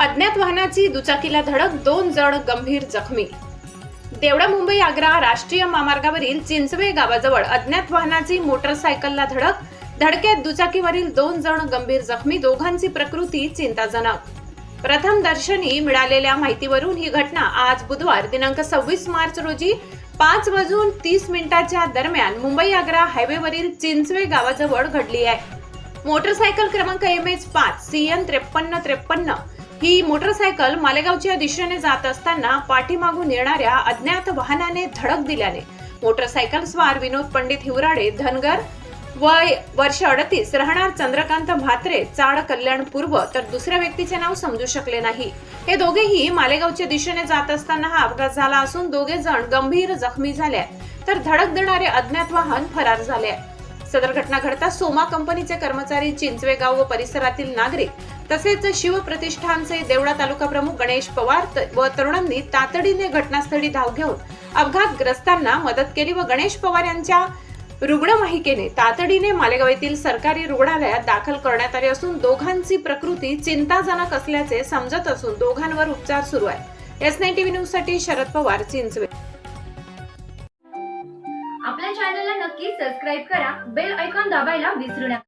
अज्ञात वाहनाची दुचाकीला धडक दोन जण गंभीर जखमी. देवडा मुंबई आग्रा राष्ट्रीय महामार्गावरील चिंचवे गावाजवळ अज्ञात वाहनाची मोटरसायकलला धडक धडक्यात दुचाकीवरील दोन जण गंभीर जखमी दोघांची प्रकृती चिंताजनक. प्रथम दर्शनी मिळालेल्या माहितीवरून ही घटना आज बुधवार दिनांक सव्वीस मार्च रोजी पाच वाजून तीस मिनिटाच्या दरम्यान मुंबई आग्रा हायवेवरील चिंचवे गावाजवळ घडली आहे. मोटरसायकल क्रमांक एम एच पाच सी एन त्रेपन्न त्रेपन्न ही मोटरसायकल मालेगावच्या दिशेने जात असताना पाठीमागून येणाऱ्या अज्ञात वाहनाने धडक दिल्याने मोटरसायकल स्वार विनोद पंडित हिवराडे धनगर वय वर्ष अडतीस राहणार चंद्रकांत म्हात्रे चाड कल्याण पूर्व तर दुसऱ्या व्यक्तीचे नाव समजू शकले नाही हे दोघेही मालेगावच्या दिशेने जात असताना हा अपघात झाला असून दोघे जण गंभीर जखमी झाले आहेत, तर धडक देणारे अज्ञात वाहन फरार झाले आहे. सदर घटना घडता सोमा कंपनीचे कर्मचारी चिंचवेगाव व परिसरातील नागरिक तसेच शिवप्रतिष्ठानचे देवळा तालुका प्रमुख गणेश पवार व तरुणांनी तातडीने घटनास्थळी धाव घेऊन अपघातग्रस्तांना मदत केली व गणेश पवार यांच्या रुग्णवाहिकेने तातडीने मालेगाव येथील सरकारी रुग्णालयात दाखल करण्यात आले असून दोघांची प्रकृती चिंताजनक असल्याचे समजत असून दोघांवर उपचार सुरू आहे. एस नाईन टीव्ही न्यूजसाठी शरद पवार चिंचवे. आपल्या चॅनलला नक्की सबस्क्राईब करा. बेल ऐकॉन दाबायला विसरू नका.